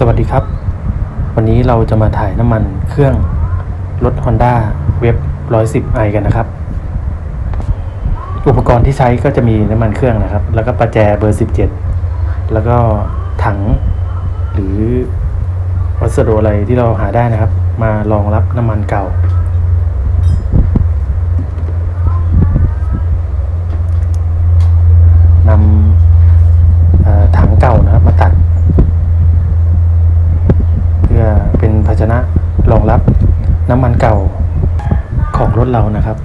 สวัสดีครับ วันนี้เราจะมาถ่ายน้ำมันเครื่องรถ Honda เว็บ 110 i กันนะครับ อุปกรณ์ที่ใช้ก็จะมีน้ำมันเครื่องนะครับ แล้วก็ประแจเบอร์ 17 แล้วก็ถัง หรือวัสดุอะไรที่เราหาได้นะครับ มารองรับน้ำมันเก่า นำเอ่อถังเก่านะครับมาตัด เพื่อเป็นภาชนะรองรับน้ำมันเก่าของร ถเรานะครับ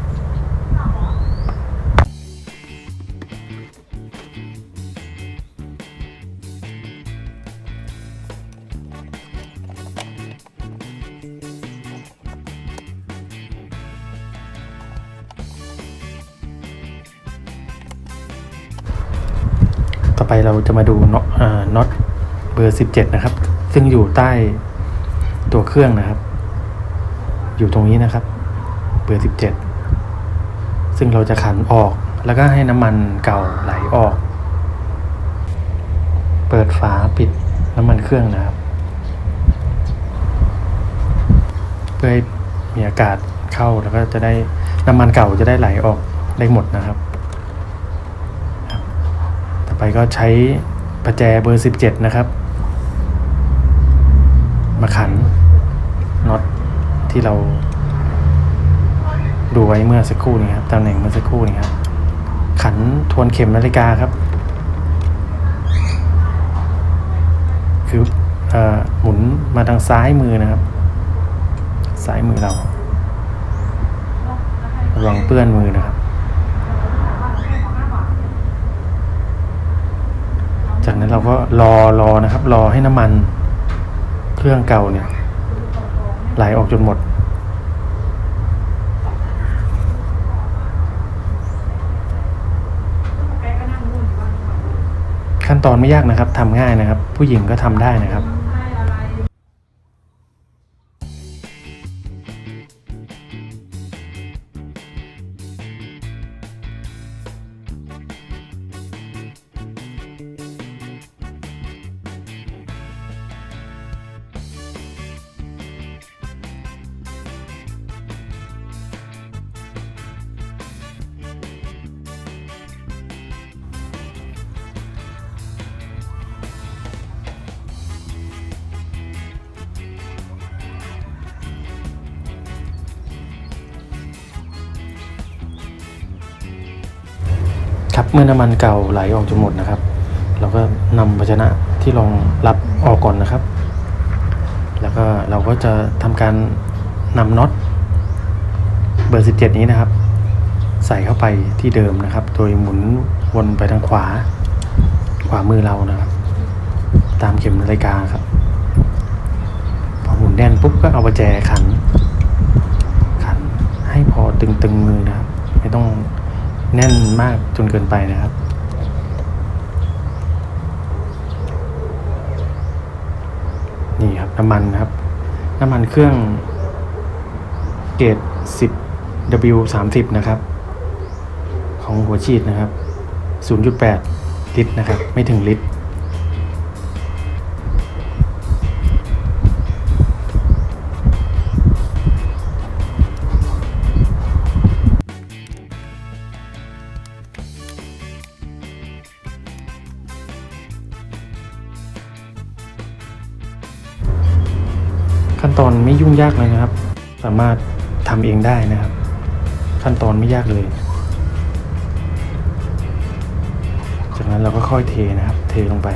ต่อไปเราจะมาดูน็อตเอ่อน็อตเบอร์ 17 นะครับ ซึ่งอยู่ใต้ตัวเครื่องนะครับ อยู่ตรงนี้นะครับ เบอร์ 17 ซึ่งเราจะขันออกแล้วก็ให้น้ำมันเก่าไหลออก เปิดฝาปิดน้ำมันเครื่องนะครับ เพื่อให้มีอากาศเข้าแล้วก็จะได้น้ำมันเก่าจะได้ไหลออกได้หมดนะครับ ต่อไปก็ใช้ประแจเบอร์ 17 นะครับ มาขันน็อตที่เรา ดูไว้เมื่อสักครู่นี้ครับตำแหน่งเมื่อสักครู่นี้ครับขันทวนเข็มนาฬิกาครับ คืออหมุนมาทางซ้ายมือนะครับ ซ้ายมือเราระวังเปื้อนมือนะครับ จากนั้นเราก็รอรอนะครับ รอให้น้ำมันเครื่องเก่าเนี่ยไหลออกจนหมด ขั้นตอนไม่ยากนะครับทำง่ายนะครับ ผู้หญิงก็ทำได้นะครับ เมื่อน้ำมันเก่าไหลออกจนหมดนะครับ เราก็นำภาชนะที่รองรับออกก่อนนะครับ แล้วก็เราก็จะทำการนำน็อตเบอร์ 17 นี้นะครับ ใส่เข้าไปที่เดิมนะครับ โดยหมุนวนไปทางขวา ขวามือเรานะครับ ตามเข็มนาฬิกาครับ พอหมุนแน่นปุ๊บก็เอาประแจขัน ขันให้พอตึงๆมือนะครับ ไม่ต้อง แน่นมากจนเกินไปนะครับ นี่ครับน้ำมันนะครับ น้ำมันเครื่องเกรด10 W 3 0นะครับ ของหัวฉีดนะครับ 0.8 ลิตรนะครับ ไม่ถึงลิตร ตอนไม่ยุ่งยากเลยนะครับ สามารถทำเองได้นะครับ ขั้นตอนไม่ยากเลย จากนั้นเราก็ค่อยเทนะครับ เทลงไป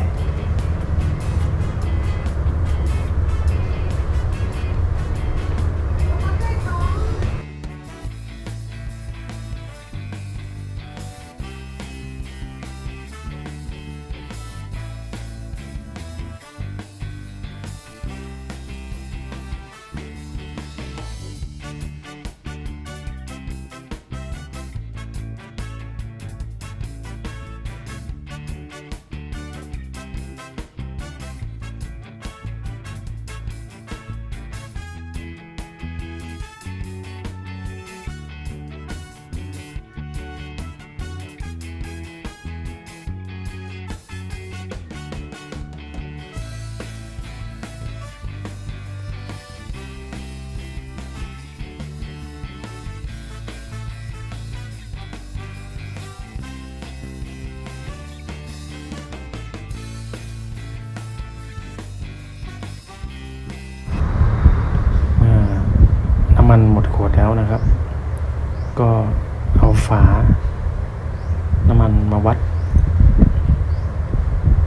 มันมาวัด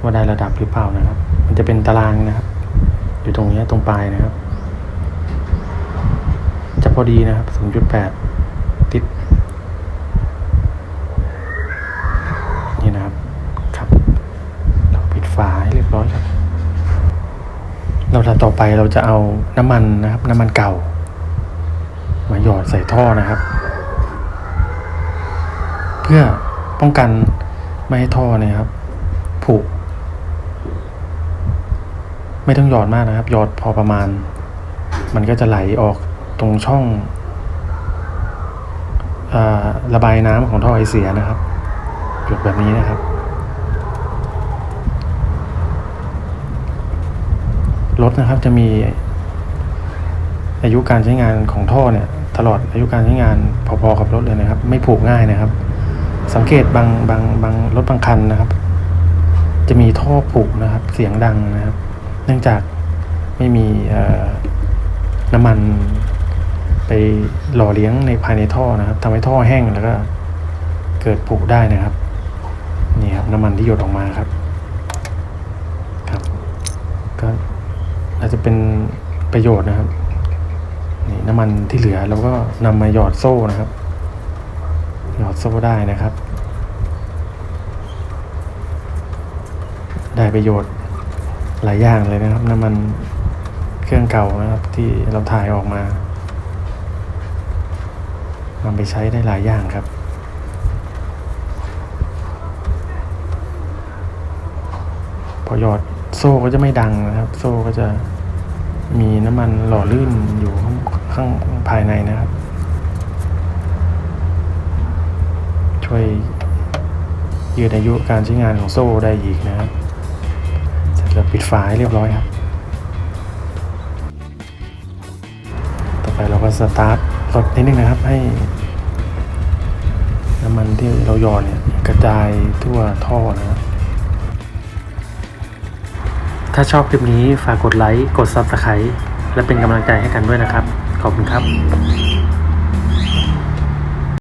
ว่าได้ระดับหรือเปล่านะครับ มันจะเป็นตารางนะครับ อยู่ตรงนี้ตรงปลายนะครับ จะพอดีนะครับ 0.8 ติด นี่นะครับ ครับเราปิดฝาให้เรียบร้อยครับ เราจะต่อไปเราจะเอาน้ำมันนะครับ น้ำมันเก่า มาหยอดใส่ท่อนะครับ เพื่อ ป้องกันไม่ให้ท่อเนี่ยครับ ผุไม่ต้องหยอดมากนะครับ หยอดพอประมาณ มันก็จะไหลออกตรงช่องอระบายน้ำของท่อไอเสียนะครับหยดแบบนี้นะครับ รถนะครับจะมีอายุการใช้งานของท่อเนี่ย ตลอดอายุการใช้งานพอๆกับรถเลยนะครับ ไม่ผูกง่ายนะครับ สังเกตบางบางบางรถบางคันนะครับ จะมีท่อผูกนะครับ เสียงดังนะครับ เนื่องจากไม่มีน้ำมันไปหล่อเลี้ยงในภายในท่อนะครับทำให้ท่อแห้งแล้วก็เกิดผุได้นะครับนี่ครับน้ำมันที่หยดออกมาครับครับ ก็อาจจะเป็นประโยชน์นะครับนี่น้ำมันที่เหลือเราก็นำมาหยอดโซ่นะครับ หยอดโซ่ได้นะครับ ได้ประโยชน์หลายอย่างเลยนะครับน้ำมันเครื่องเก่านะครับที่เราถ่ายออกมานำไปใช้ได้หลายอย่างครับพอหยอดโซ่ก็จะไม่ดังนะครับ โซ่ก็จะมีน้ำมันหล่อลื่นอยู่ข้างข้างภายในนะครับ ช่วยยืดอายุการใช้งานของโซ่ได้อีกนะครับเสร็จแล้วปิดฝาให้เรียบร้อยครับ ต่อไปเราก็สตาร์ทรถนิดนึงนะครับให้น้ำมันที่เราหยอดเนี่ยกระจายทั่วท่อนะครับถ้าชอบคลิปนี้ฝากกดไลค์ กด Subscribe และเป็นกำลังใจให้กันด้วยนะครับ ขอบคุณครับ